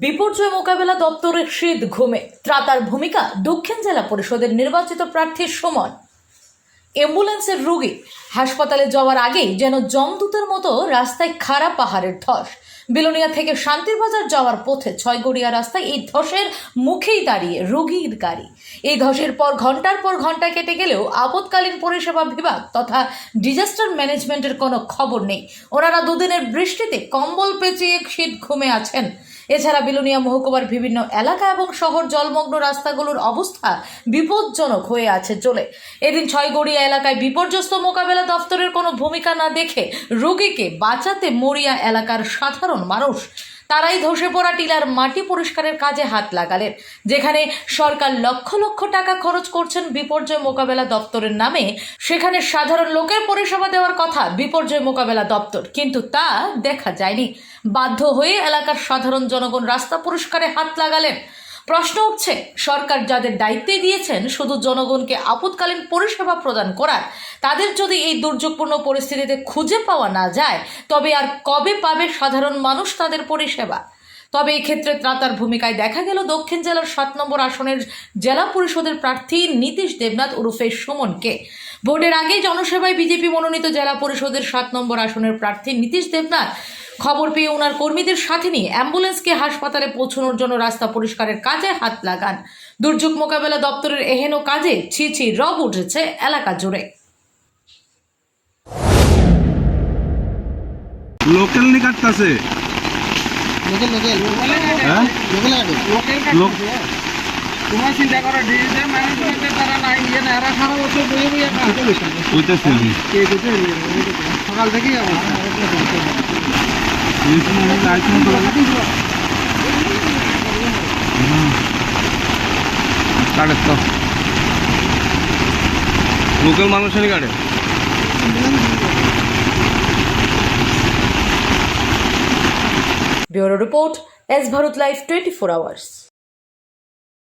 বিপর্যয় মোকাবেলা দপ্তরের শীত ঘুমে। ত্রাতার ভূমিকা দক্ষিণ জেলা পরিষদের নির্বাচিত প্রার্থীর সমান অ্যাম্বুলেন্সের রোগী হাসপাতালে যাওয়ার আগেই যেন জমদূতের মতো রাস্তায় খারাপ পাহাড়ের ধস। বিলোনিয়া থেকে শান্তিরবাজার যাওয়ার পথে ছয়গড়িয়া রাস্তায় এই ধসের মুখেই দাঁড়িয়ে রোগীর গাড়ি। এই ধসের পর ঘণ্টার পর ঘণ্টা কেটে গেলেও আপৎকালীন পরিষেবা বিভাগ তথা ডিজাস্টার ম্যানেজমেন্টের কোনো খবর নেই। ওনারা দুদিনের বৃষ্টিতে কম্বল পেঁচিয়ে শীত ঘুমে আছেন। এছাড়া বিলুনিয়া মহকুমার বিভিন্ন এলাকা এবং শহর জলমগ্ন রাস্তাগুলোর অবস্থা বিপজ্জনক হয়ে আছে চলে। এদিন ছয়গড়িয়া এলাকায় বিপর্যস্ত মোকাবেলা দপ্তরের কোনো ভূমিকা না দেখে রোগীকে বাঁচাতে মরিয়া এলাকার সাধারণ মানুষ তারাই ধসে পড়া টিলার মাটি পরিষ্কারের কাজে হাত লাগালেন, যেখানে সরকার লক্ষ লক্ষ টাকা খরচ করছেন বিপর্যয় মোকাবেলা দপ্তরের নামে। সেখানে সাধারণ লোকের পরিষেবা দেওয়ার কথা বিপর্যয় মোকাবেলা দপ্তর, কিন্তু তা দেখা যায়নি। বাধ্য হয়ে এলাকার সাধারণ জনগণ রাস্তা পরিষ্কারে হাত লাগালেন। প্রশ্ন উঠছে, সরকার যাদের দায়িত্বে দিয়েছেন, শুধু জনগণকে আপৎকালীন পরিষেবা প্রদান করার, তাদের যদি এই দুর্যোগপূর্ণ পরিস্থিতিতে খুঁজে পাওয়া না যায়, তবে আর কবে পাবে সাধারণ মানুষ তাদের পরিষেবা? তবে এই ক্ষেত্রে ত্রাতার ভূমিকায় দেখা গেল দক্ষিণ জেলার সাত নম্বর আসনের জেলা পরিষদের প্রার্থী নীতিশ দেবনাথ ওরফে সুমনকে। ভোটের আগে জনসেবায় বিজেপি মনোনীত জেলা পরিষদের সাত নম্বর আসনের প্রার্থী নীতিশ দেবনাথ খবর পেয়ে ওনার কর্মীদের সাথে নিয়ে অ্যাম্বুলেন্সকে হাসপাতালে পৌঁছানোর জন্য রাস্তা পরিষ্কারের কাজে হাত লাগান। দুর্যোগ মোকাবেলা দপ্তরের এহেন কাজে ছি ছি রব উঠেছে এলাকা জুড়ে। লোকাল নি কাটতাছে? Local local. হ্যাঁ? লোকেল আগে তোমার চিন্তা করো ডিজিটাল ম্যানেজমেন্টের দ্বারা নাই ইয়ে না এরা সারা বছর বইয়ে বইয়ে খায় কইতাছি সকাল থেকেই অবস্থা। লোকাল মানুষের কাটে bureau report S Bharat live twenty four hours.